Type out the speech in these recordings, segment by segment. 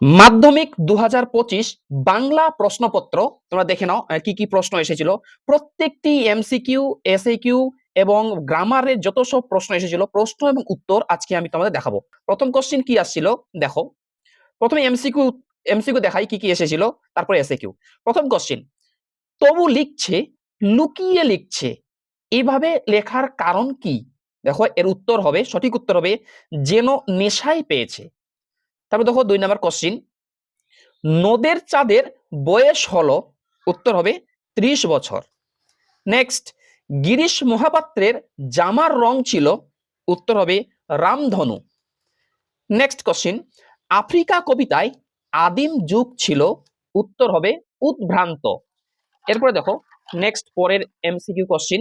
মাধ্যমিক দু হাজার পঁচিশ বাংলা প্রশ্নপত্র, তোমরা দেখে নাও কি কি প্রশ্ন এসেছিল। প্রত্যেকটি এমসিকিউ এসএকিউ এবং গ্রামারের যত সব প্রশ্ন এসেছিল, প্রশ্ন এবং উত্তর আজকে আমি তোমাদের দেখাবো। প্রথম কোশ্চিন কি আসছিল? দেখো, প্রথমে এমসিকিউ এমসিকিউ দেখাই কি কি এসেছিল, তারপরে এসএকিউ প্রথম কোশ্চিন তবু লিখছে, লুকিয়ে লিখছে, এভাবে লেখার কারণ কি? দেখো, এর উত্তর হবে, সঠিক উত্তর হবে, যেন নেশায় পেয়েছে। তারপর দেখো দুই নম্বর কোশ্চিন নদের চাঁদের বয়স হলো, উত্তর হবে ত্রিশ বছর। নেক্সট গিরিশ মহাপাত্রের জামার রং ছিল, উত্তর হবে রামধনু। নেক্সট কোশ্চিন আফ্রিকা কবিতায় আদিম যুগ ছিল, উত্তর হবে উদ্ভ্রান্ত। এরপরে দেখো নেক্সট পরের এমসিকিউ কোশ্চিন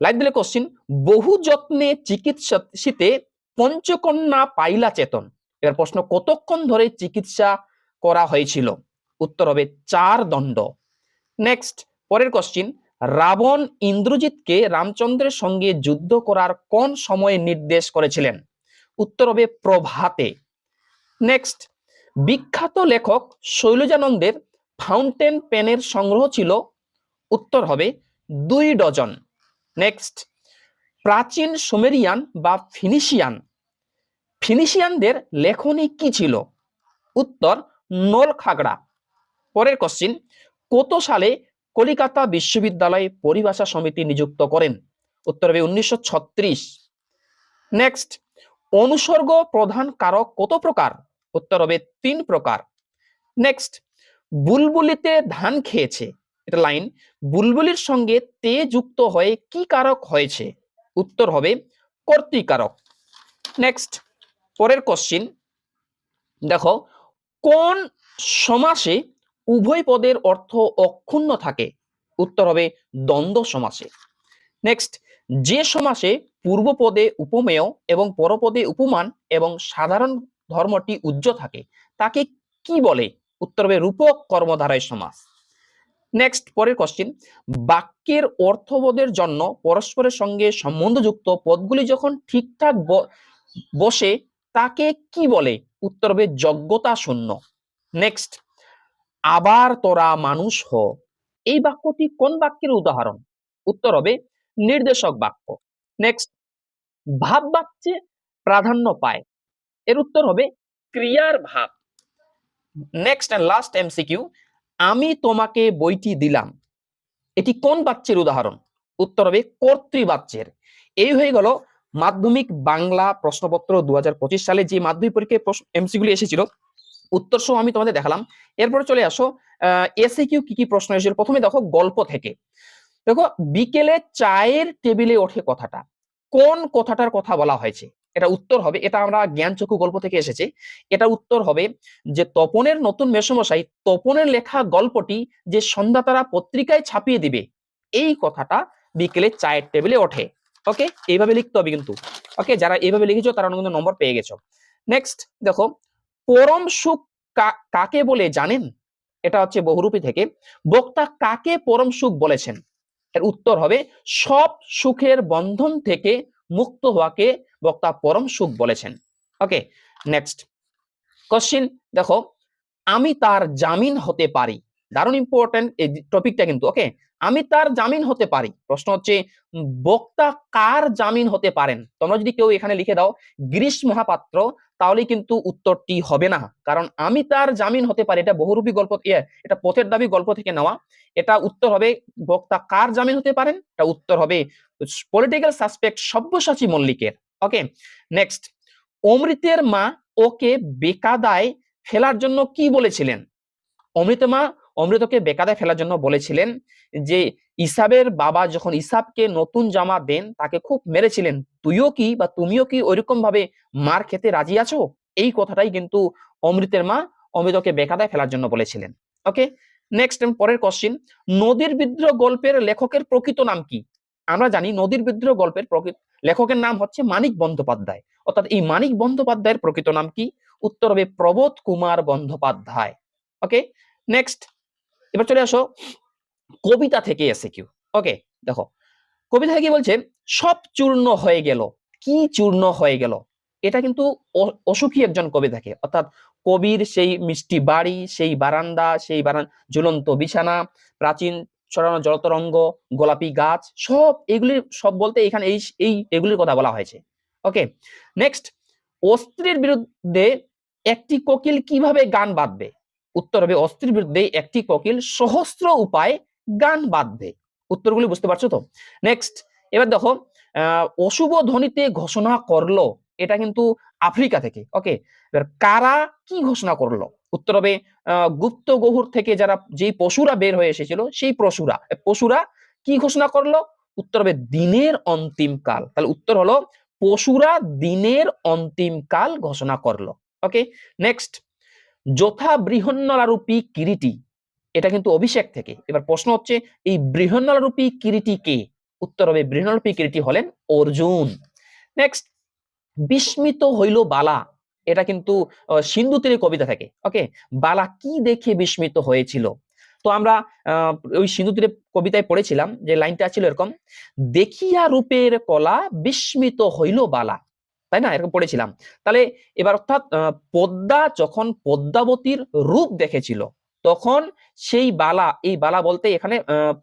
লাইক দিলে কোশ্চিন বহু যত্নে চিকিৎসাতে পঞ্চকন্যা পাইলা চেতন। এবার প্রশ্ন, কতক্ষণ ধরে চিকিৎসা করা হয়েছিল? উত্তর হবে, চার দণ্ড। নেক্সট পরের কোশ্চিন রাবণ ইন্দ্রজিৎকে রামচন্দ্রের সঙ্গে যুদ্ধ করার কোন সময়ে নির্দেশ করেছিলেন? উত্তর হবে, প্রভাতে। নেক্সট বিখ্যাত লেখক শৈলজানন্দের ফাউন্টেন পেনের সংগ্রহ ছিল। উত্তর হবে, দুই ডজন। নেক্সট প্রাচীন সুমেরিয়ান বা ফিনিশিয়ান। ফিনিশিয়ানদের লেখনী কি ছিল? উত্তর, নোল খাগড়া। পরের কোশ্চিন কত সালে কলিকাতা বিশ্ববিদ্যালয়ে পরিভাষা সমিতি নিযুক্ত করেন? উত্তর হবে উনিশশো নেক্সট অনুসর্গ প্রধান কারক কত প্রকার? উত্তর হবে তিন প্রকার। নেক্সট বুলবুলিতে ধান খেয়েছে। এটা লাইন বুলবুলির সঙ্গে তে যুক্ত হয়ে কি কারক হয়েছে? উত্তর হবে কর্তৃকারক। নেক্সট পরের কোশ্চিন দেখো, কোন সমাসে উভয় পদের অর্থ অক্ষুণ্ণ থাকে? উত্তর হবে দ্বন্দ্ব সমাসে। নেক্সট যে সমাসে পূর্বপদে উপমেয় এবং পরপদে উপমান এবং সাধারণ ধর্মটি উজ্জ্ব থাকে, তাকে কি বলে? উত্তর হবে রূপক কর্মধারায় সমাস। নেক্সট পরের কোশ্চিন বাক্যের অর্থবোধের জন্য পরস্পরের সঙ্গে সম্বন্ধযুক্ত পদগুলি যখন ঠিকঠাক বসে তাকে কি বলে? উত্তর হবে যোগ্যতা শূন্য। নেক্সট আবার তোরা মানুষ হ। এই বাক্যটি কোন বাক্যের উদাহরণ? উত্তর হবে, নির্দেশক বাক্য। নেক্সট ভাব বাক্যে প্রাধান্য পায়। এর উত্তর হবে, ক্রিয়ার ভাব। নেক্সট অ্যান্ড লাস্ট এমসিকিউ আমি তোমাকে বইটি দিলাম। এটি কোন বাচ্চের উদাহরণ? উত্তর হবে কর্তৃবাচ্যের এই হয়ে গেল মাধ্যমিক বাংলা প্রশ্নপত্র দু হাজার পঁচিশ সালে যে মাধ্যমিক পরীক্ষায় এমসিগুলি এসেছিল উত্তর সহ আমি তোমাদের দেখালাম। এরপরে চলে আসো এসে কিউ কি কি প্রশ্ন এসেছিল? প্রথমে দেখো গল্প থেকে। দেখো, বিকেলে চায়ের টেবিলে ওঠে কথাটা। কোন কথাটার কথা বলা হয়েছে? এটা উত্তর হবে, এটা আমরা জ্ঞানচক্ষু গল্প থেকে এসেছে। এটা উত্তর হবে যে তপনের নতুন মেসমশাই, তপনের লেখা গল্পটি যে সন্ধ্যা তারা পত্রিকায় ছাপিয়ে দিবে, এই কথাটা বিকেলে চায়ের টেবিলে ওঠে। ওকে এইভাবে লিখতে হবে কিন্তু। ওকে যারা এইভাবে লিখেছো, তারা কিন্তু নম্বর পেয়ে গেছো। নেক্সট দেখো, পরম সুখ কাকে বলে জানেন? এটা হচ্ছে বহুরূপী থেকে। বক্তা কাকে পরম সুখ বলেছেন? এর উত্তর হবে, সব সুখের বন্ধন থেকে মুক্ত হওয়াকে বক্তা পরম সুখ বলেছেন। ওকে নেক্সট কোশ্চিন দেখো, আমি তার জামিন হতে পারি। দারুণ ইম্পর্টেন্ট এই টপিকটা কিন্তু ওকে আমি তার জামিন হতে পারি। প্রশ্ন হচ্ছে বক্তা কার জামিন হতে পারেন? তোমরা যদি কেউ এখানে লিখে দাও গিরিশ মহাপাত্র তাহলে কিন্তু উত্তরটি হবে না। কারণ আমি তার জামিন হতে পারি এটা বহুরূপী গল্প ইয়ে, এটা পথের দাবি গল্প থেকে নেওয়া। এটা উত্তর হবে বক্তা কার জামিন হতে পারেন? এটা উত্তর হবে পলিটিক্যাল সাসপেক্ট সব্যসাচী মল্লিকের। ওকে নেক্সট অমৃতের মা ওকে বেকাদায় ফেলার জন্য কি বলেছিলেন? অমৃতমা অমৃতকে বেকাদায় ফেলার জন্য বলেছিলেন যে, ইসাবের বাবা যখন ইসাবকে নতুন জামা দেন, তাকে খুব মেরেছিলেন। তুইও কি বা তুমিও কি ওইরকম ভাবে মার খেতে রাজি আছো? এই কথাটাই কিন্তু অমৃতের মা অমৃতকে বেকাদায় ফেলার জন্য বলেছিলেন। ওকে? নেক্সট পরের কোশ্চিন নদীর বিদ্রোহ গল্পের লেখকের প্রকৃত নাম কি? আমরা জানি নদীর বিদ্রোহ গল্পের প্রকৃত, লেখকের নাম হচ্ছে মানিক বন্দ্যোপাধ্যায়। অর্থাৎ এই মানিক বন্দ্যোপাধ্যায়ের প্রকৃত নাম কি? উত্তর হবে প্রবোধ কুমার বন্দ্যোপাধ্যায়। ওকে? নেক্সট। এবার চলে আসো কবিতা থেকে এসে কিউ ওকে দেখো, কবিতা থেকে বলছে? সব চূর্ণ হয়ে গেল। কি চূর্ণ হয়ে গেল? এটা কিন্তু অসুখী একজন কবি থাকে অর্থাৎ কবির সেই মিষ্টি বাড়ি, সেই বারান্দা, সেই বারান ঝুলন্ত বিছানা, প্রাচীন ছড়ানো জলতরঙ্গ, গোলাপি গাছ, সব এগুলি সব বলতে এখানে এই এই এগুলির কথা বলা হয়েছে। ওকে নেক্সট অস্ত্রের বিরুদ্ধে একটি কোকিল কীভাবে গান বাঁধবে? উত্তর হবে অস্ত্রের বিরুদ্ধে একটি কোকিল সহস্র উপায় গান বাঁধবে। উত্তরগুলি বুঝতে পারছ তো? নেক্সট এবার দেখো অশুভ ধ্বনিতে ঘোষণা করল, এটা কিন্তু আফ্রিকা থেকে ওকে এবার কারা কি ঘোষণা করল? উত্তর হবে গুপ্ত গহুর থেকে যারা, যেই পশুরা বের হয়ে এসেছিল, সেই পশুরা পশুরা কি ঘোষণা করল? উত্তর হবে, দিনের অন্তিম কাল। তাহলে উত্তর হলো, পশুরা দিনের অন্তিম কাল ঘোষণা করল ওকে নেক্সট যথা বৃহন্নলারূপী কিরিটি, এটা কিন্তু অভিষেক থেকে। এবার প্রশ্ন হচ্ছে, এই বৃহন্নলারূপী কিরিটি কে? উত্তর হবে, বৃহন্নলারূপী কিরিটি হলেন অর্জুন। নেক্সট বিস্মিত হইল বালা। এটা কিন্তু সিন্ধু তীরের কবিতা থাকে ওকে বালা কি দেখে বিস্মিত হয়েছিল? তো আমরা ওই সিন্ধু তীরে কবিতায় পড়েছিলাম, যে লাইনটা ছিল এরকম, দেখিয়া রূপের কলা বিস্মিত হইল বালা। তাই না? এরকম পড়েছিলাম। তাহলে এবার অর্থাৎ পদ্মা যখন পদ্মাবতীর রূপ দেখেছিল, তখন সেই বালা, এই বালা বলতে এখানে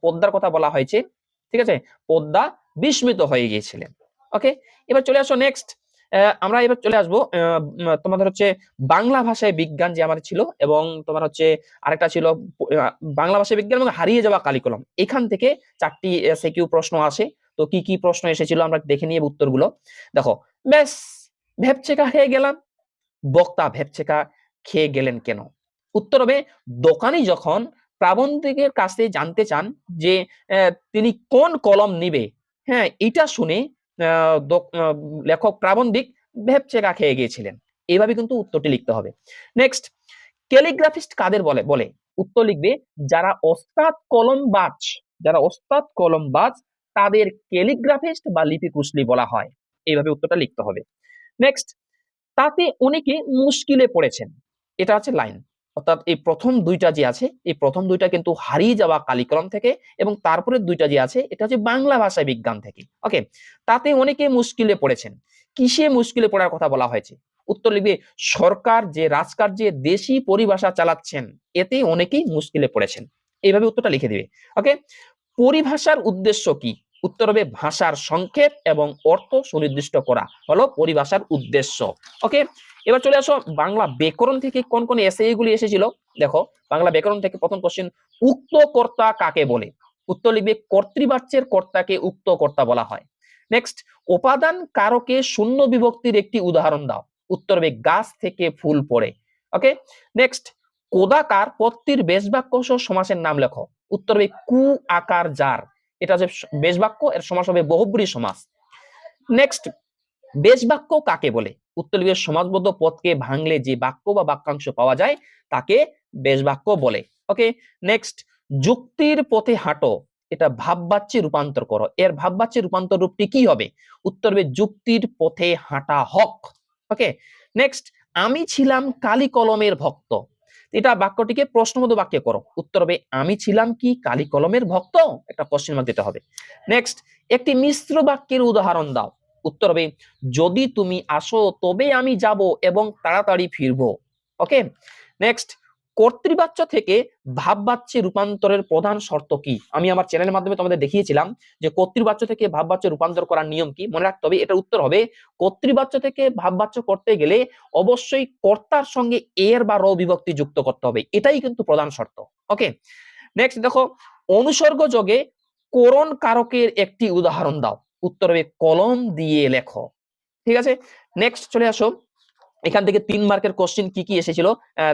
পদ্মার কথা বলা হয়েছে, ঠিক আছে? পদ্মা বিস্মিত হয়ে গিয়েছিলেন। ওকে? এবার চলে আসো নেক্সট আমরা এবার চলে আসব তোমাদের হচ্ছে বাংলা ভাষায় বিজ্ঞান যে আমাদের ছিল এবং তোমার হচ্ছে আরেকটা ছিল বাংলা ভাষায় বিজ্ঞান এবং হারিয়ে যাওয়া কালিকলম। এখান থেকে চারটি সেকিউ প্রশ্ন আসে। তো কি কি প্রশ্ন এসেছিল আমরা দেখে নিয়ে উত্তরগুলো। দেখো ব্যাস ভেবচেকা খেয়ে গেলাম। বক্তা ভেবচেকা খেয়ে গেলেন কেন? উত্তর হবে, দোকানি যখন প্রাবন্ধিকের কাছে জানতে চান যে তিনি কোন কলম নিবে হ্যাঁ এটা শুনে লেখক প্রাবন্ধিক ভেবচেকা খেয়ে গিয়েছিলেন। এইভাবে কিন্তু উত্তরটি লিখতে হবে। নেক্সট ক্যালিগ্রাফিস্ট কাদের বলে? বলে, উত্তর লিখবে, যারা ওস্তাদ কলমবাজ, যারা ওস্তাদ কলমবাজ, তাদের ক্যালিগ্রাফিস্ট বা লিপিকুশলী বলা হয়। এইভাবে উত্তরটা লিখতে হবে। নেক্সট তাতে অনেকে মুশকিলে পড়েছেন। এটা হচ্ছে লাইন অর্থাৎ এই প্রথম দুইটা যে আছে, এই প্রথম দুইটা কিন্তু হারিয়ে যাওয়া কালিকলম থেকে এবং তারপরে দুইটা যে আছে, এটা হচ্ছে বাংলা ভাষা বিজ্ঞান থেকে। ওকে তাতে অনেকে মুশকিলে পড়েছেন। কিসে মুশকিলে পড়ার কথা বলা হয়েছে? উত্তর লিখবে, সরকার যে রাজকার্যে দেশি পরিভাষা চালাচ্ছেন, এতে অনেকেই মুশকিলে পড়েছেন। এইভাবে উত্তরটা লিখে দিবে। ওকে পরিভাষার উদ্দেশ্য কি? উত্তর হবে ভাষার সংক্ষেপ এবং অর্থ সুনির্দিষ্ট করা হলো পরিভাষার উদ্দেশ্য। ওকে? এবার চলে আসো বাংলা ব্যাকরণ থেকে কোন কোন এসে গুলি এসেছিল? দেখো, বাংলা ব্যাকরণ থেকে প্রথম কোশ্চেন উক্ত কর্তা কাকে বলে? উত্তর লিখবে কর্তৃবাচ্যের কর্তাকে উক্ত কর্তা বলা হয়। নেক্সট উপাদান কারকে শূন্য বিভক্তির একটি উদাহরণ দাও। উত্তর হবে গাছ থেকে ফুল পড়ে। ওকে? নেক্সট কোদাকার পত্তির বেশবাক্য সহ সমাসের নাম লেখো। উত্তর হবে কু আকার যার এটা হচ্ছে বেশবাক্য, এর সমাস হবে বহুব্রী সমাস। নেক্সট বেশবাক্য কাকে বলে? উত্তর সমাজবদ্ধ পদকে ভাঙলে যে বাক্য বা বাক্যাংশ পাওয়া যায়, তাকে বেশবাক্য বলে। ওকে নেক্সট যুক্তির পথে হাঁটো, এটা ভাববাচ্যে রূপান্তর করো। এর ভাববাচ্যে রূপান্তর রূপটি কি হবে? উত্তর হবে যুক্তির পথে হাঁটা হক। ওকে নেক্সট আমি ছিলাম কালি কলমের ভক্ত। এটা বাক্যটিকে প্রশ্নবোধক বাক্যে করো। উত্তর হবে, আমি ছিলাম কি কালি কলমের ভক্ত? একটা কোশ্চেন মার্ক দিতে হবে। নেক্সট একটি মিশ্র বাক্যের উদাহরণ দাও। উত্তর হবে, যদি তুমি আসো, তবে আমি যাব এবং তাড়াতাড়ি ফিরবো। ওকে নেক্সট কর্তৃবাচ্য থেকে ভাববাচ্যে রূপান্তরের প্রধান শর্ত কি? আমি আমার চ্যানেলের মাধ্যমে তোমাদের দেখিয়েছিলাম যে কর্তৃবাচ্য থেকে ভাববাচ্য রূপান্তর করার নিয়ম কি? মনে রাখতে হবে, এটার উত্তর হবে কর্তৃবাচ্য থেকে ভাববাচ্য করতে গেলে অবশ্যই কর্তার সঙ্গে এর বা র বিভক্তি যুক্ত করতে হবে, এটাই কিন্তু প্রধান শর্ত। ওকে নেক্সট দেখো, অনুসর্গ যোগে করণ কারকের একটি উদাহরণ দাও, উত্তর হবে কলম দিয়ে লেখো। ঠিক আছে? নেক্সট চলে আসো, এখান থেকে তিন মার্কের কোশ্চিন কি কি এসেছিল?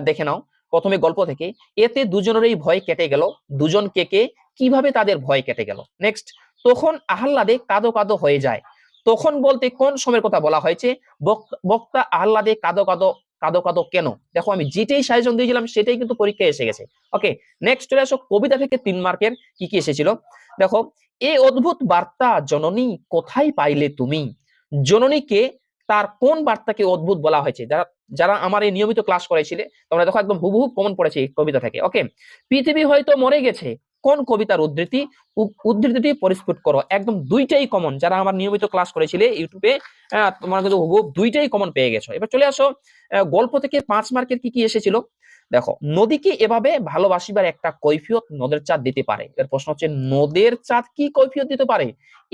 দেখে নাও। প্রথমে গল্প থেকে, এতে দুজনেরই ভয় কেটে গেল। দুজন কে কে, কীভাবে তাদের ভয় কেটে গেল? নেক্সট তখন আহ্লাদে কাদো কাদো হয়ে যায়। তখন বলতে কোন সময়ের কথা বলা হয়েছে? বক- বক্তা আহ্লাদে কাদো কাদো কাদো কাদো কেন? দেখো আমি যেটাই সাজেশন দিয়েছিলাম, সেটাই কিন্তু পরীক্ষায় এসে গেছে। ওকে নেক্সট চলে আসো, কবিতা থেকে তিন মার্কের কি কি এসেছিল? দেখো এই অদ্ভুত বার্তা, জননী কোথায় পাইলে তুমি? জননীকে তার কোন বার্তাকে অদ্ভুত বলা হয়েছে? যারা যারা আমার এই নিয়মিত ক্লাস করেছিলে তোমরা দেখো একদম হুবহু কমন পড়েছে এই কবিতা থেকে ওকে পৃথিবী হয়তো মরে গেছে, কোন কবিতার উদ্ধৃতি উদ্ধৃতিটি পরিস্ফুট করো? একদম দুইটাই কমন যারা আমার নিয়মিত ক্লাস করেছিলে ইউটিউবে তোমরা কিন্তু হুবহু দুইটাই কমন পেয়ে গেছো। এবার চলে আসো গল্প থেকে পাঁচ মার্কের কি কি এসেছিল? দেখো, নদীকে এভাবে ভালোবাসিবার একটা কৈফিয়ত নদের চাঁদ দিতে পারে। এর প্রশ্ন হচ্ছে, নদের চাঁদ কি কৈফিয়ত দিতে পারে?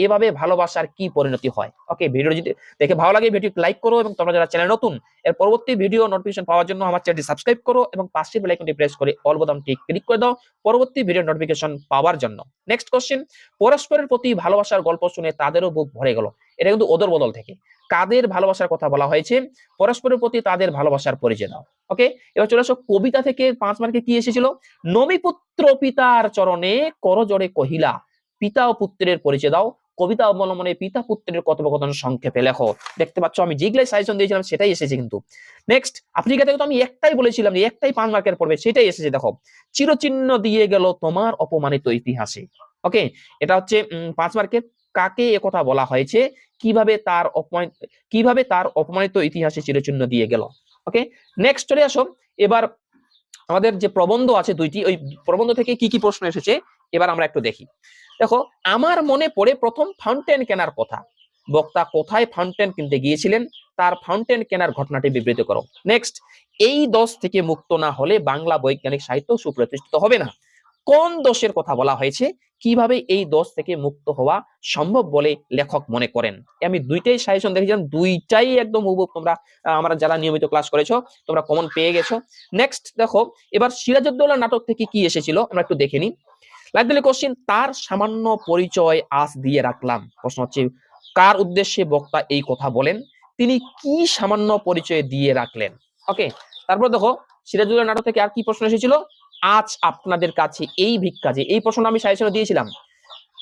এভাবে ভালোবাসার কি পরিণতি হয়? ওকে ভিডিও যদি দেখে ভালো লাগে ভিডিও লাইক করো এবং তোমরা যারা চ্যানেল নতুন, এর পরবর্তী ভিডিও নোটিফিকেশন পাওয়ার জন্য আমার চ্যানেলটি সাবস্ক্রাইব করো এবং পাশের বেল আইকনটি প্রেস করে অল বোতামটি ক্লিক করে দাও পরবর্তী ভিডিও নোটিফিকেশন পাওয়ার জন্য। নেক্সট কোশ্চেন পরস্পরের প্রতি ভালোবাসার গল্প শুনে তাদেরও বুক ভরে গেল। এটা কিন্তু ওদর বদল থেকে। কাদের ভালোবাসার কথা বলা হয়েছে? পরস্পরের প্রতি তাদের ভালোবাসার পরিচয় দাও। ওকে এবার চলে আসো, কবিতা থেকে পাঁচ মার্কে কি এসেছিল? নমিপুত্র পিতার চরণে করজোড়ে কহিলা, পিতা ও পুত্রের পরিচয় দাও। কবিতা অবলম্বনে পিতা পুত্রের কথোপকথন সংক্ষেপে লেখো। দেখতে পাচ্ছ, আমি যেগুলাই সাজেশন দিয়েছিলাম, সেটাই এসেছে কিন্তু। নেক্সট আফ্রিকা থেকে তো, আমি একটাই বলেছিলাম যে, একটাই পাঁচ মার্কের পড়বে সেটাই এসেছে, দেখো। চিরচিহ্ন দিয়ে গেল তোমার অপমানিত ইতিহাসে। ওকে এটা হচ্ছে পাঁচ মার্কের কাকে একথা বলা হয়েছে? কীভাবে তার অপমান, কীভাবে তার অপমানিত ইতিহাসে চিরচিহ্ন দিয়ে গেল? ওকে নেক্সট চলে আসো এবার আমাদের যে প্রবন্ধ আছে দুইটি, ওই প্রবন্ধ থেকে কি কি প্রশ্ন এসেছে, এবার আমরা একটু দেখি। দেখো, আমার মনে পড়ে প্রথম ফাউন্টেন কেনার কথা। বক্তা কোথায় ফাউন্টেন কিনতে গিয়েছিলেন? তার ফাউন্টেন কেনার ঘটনাটি বিবৃত করো। নেক্সট এই দশ থেকে মুক্ত না হলে বাংলা বৈজ্ঞানিক সাহিত্য সুপ্রতিষ্ঠিত হবে না। কোন দোষের কথা বলা হয়েছে? কীভাবে এই দোষ থেকে মুক্ত হওয়া সম্ভব বলে লেখক মনে করেন? আমি দুইটাই সাজেশন দেখেছিলাম, দুইটাই একদম হুবহু তোমরা আমরা যারা নিয়মিত ক্লাস করেছ, তোমরা কমন পেয়ে গেছো। নেক্সট দেখো, এবার সিরাজউদ্দৌলা নাটক থেকে কি এসেছিল? আমরা একটু দেখে নিই। লাইব্রেরি কোশ্চিন তার সামান্য পরিচয় আজ দিয়ে রাখলাম। প্রশ্ন হচ্ছে, কার উদ্দেশ্যে বক্তা এই কথা বলেন? তিনি কি সামান্য পরিচয় দিয়ে রাখলেন? ওকে তারপর দেখো সিরাজুল্লাহ নাটক থেকে আর কি প্রশ্ন এসেছিল? আজ আপনাদের কাছে এই ভিক্ষা যে, এই প্রশ্ন আমি সাজেশনে দিয়েছিলাম।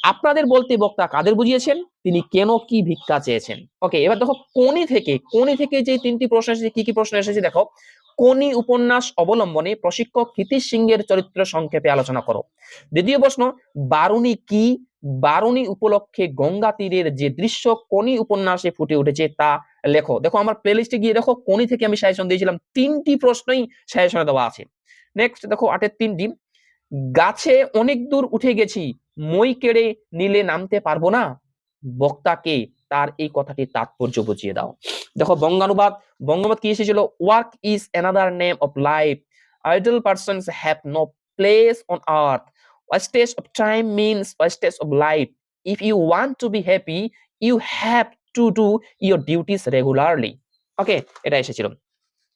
আপনাদের বলতে বক্তা কাদের বুঝিয়েছেন? তিনি কেন কি ভিক্ষা চেয়েছেন? ওকে এবার দেখো কোনি থেকে কোনি থেকে যে তিনটি প্রশ্ন এসেছে, কি কি প্রশ্ন এসেছে দেখো। কোনি উপন্যাস অবলম্বনে প্রশিক্ষক হিতিশ সিংহের চরিত্র সংক্ষেপে আলোচনা করো। দ্বিতীয় প্রশ্ন, বারুণী কি? বারুণী উপলক্ষে গঙ্গা তীরের যে দৃশ্য কোনি উপন্যাসে ফুটে উঠেছে তা লেখো। দেখো, আমার প্লেলিস্টে গিয়ে দেখো কোনি থেকে আমি সাজেশন দিয়েছিলাম। তিনটি প্রশ্নই সাজেশনে দেওয়া আছে। নেক্সট দেখো আটের তিনটি গাছে অনেক দূর উঠে গেছি, মই কেড়ে নিলে নামতে পারব না। বক্তাকে তার এই কথাটি তাৎপর্য বুঝিয়ে দাও। দেখো বঙ্গানুবাদ বঙ্গানুবাদ কি এসেছিল? Work is another name of life idle persons have no place on earth wastage of time means wastage of life. If you want to be happy, you have to do your duties regularly. Okay এটা এসেছিল।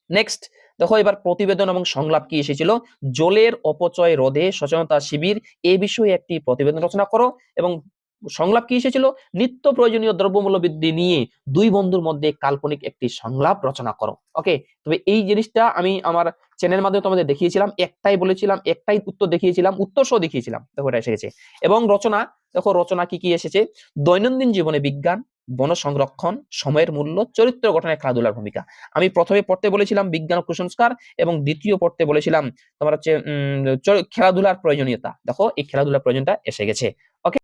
Next দেখো, এবার প্রতিবেদন এবং সংলাপ কি এসেছিল? জলের অপচয় রোধে সচেতনতা শিবির এ বিষয়ে একটি প্রতিবেদন রচনা করো। এবং সংলাপ কি এসেছিল? নিত্য প্রয়োজনীয় দ্রব্যমূল্য বৃদ্ধি নিয়ে দুই বন্ধুর মধ্যে কাল্পনিক একটি সংলাপ রচনা করো। ওকে? তবে এই জিনিসটা আমি আমার চ্যানেল মাধ্যমে তোমাদের দেখিয়েছিলাম, একটাই বলেছিলাম, একটাই উত্তর দেখিয়েছিলাম উত্তর সহ দেখিয়েছিলাম। দেখো, এটা এসে গেছে। এবং রচনা, দেখো, রচনা কি কি এসেছে? দৈনন্দিন জীবনে বিজ্ঞান বন সংরক্ষণ সময়ের মূল্য, চরিত্র গঠনে খেলাধুলার ভূমিকা। আমি প্রথমে পড়তে বলেছিলাম বিজ্ঞান কুসংস্কার এবং দ্বিতীয় পড়তে বলেছিলাম তোমার হচ্ছে খেলাধুলার প্রয়োজনীয়তা। দেখো, এই খেলাধুলার প্রয়োজনটা এসে গেছে।